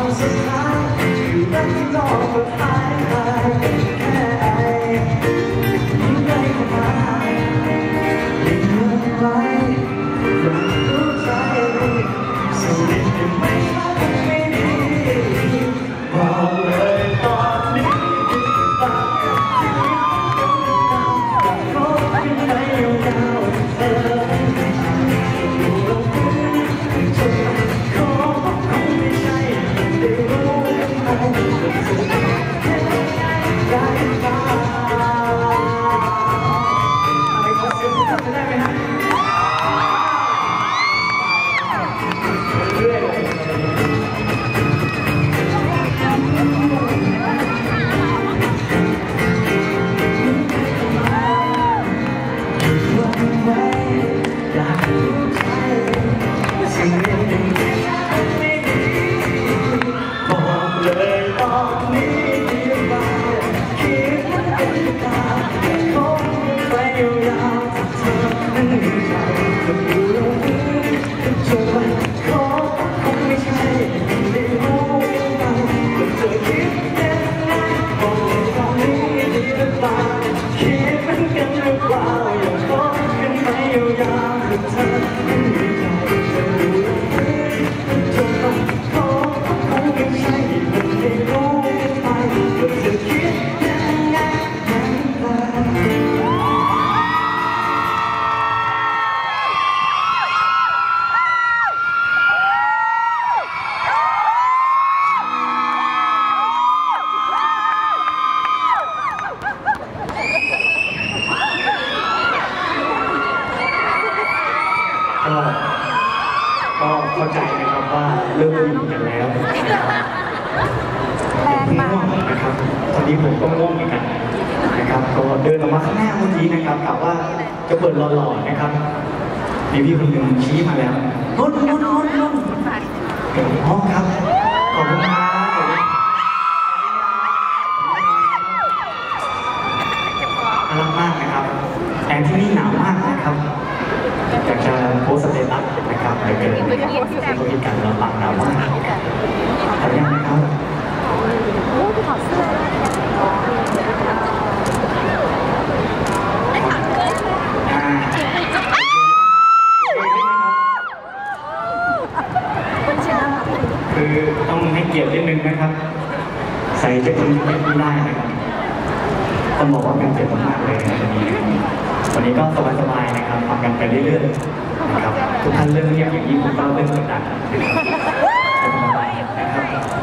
I'm so I do, let me know, but I ย ก็ก็เข้าใจนะครับว่าเริ่มอิ่มกันแล้วนะครับแรงมากง่วงนะครับตอนนี้ผมก็ง่วงเหมือนกันนะครับก็เดินออกมาข้างหน้าเมื่อกี้นะครับกะว่าจะเปิดหล่อๆนะครับมีพี่คนหนึ่งชี้มาแล้วนุ่นนุ่นนุ่นนุ่นอ๋อครับขอบคุณครับขอบคุณน่ารักมากนะครับแอนที่นี่หนาวมากนะครับ อยากจะโพสต์สเตตัสนะครับเดี๋ยวเกิดเขามีการระบาดหนาวมากขออนุญาตนะครับถอดเสื้ออ่าคือต้องให้เกียรตินิดนึงนะครับ ใส่จะคุณไม่ได้นะครับต้องบอกว่าเป็นเกียรติมากๆเลยนะ วันนี้วันนี้ก็สบายๆนะครับทำกันไปเรื่อยๆนะครับทุกท่านเริ่มเงียบอย่างนี้คุณเป้าเริ่มกดดันนะครับสบายๆนะครับ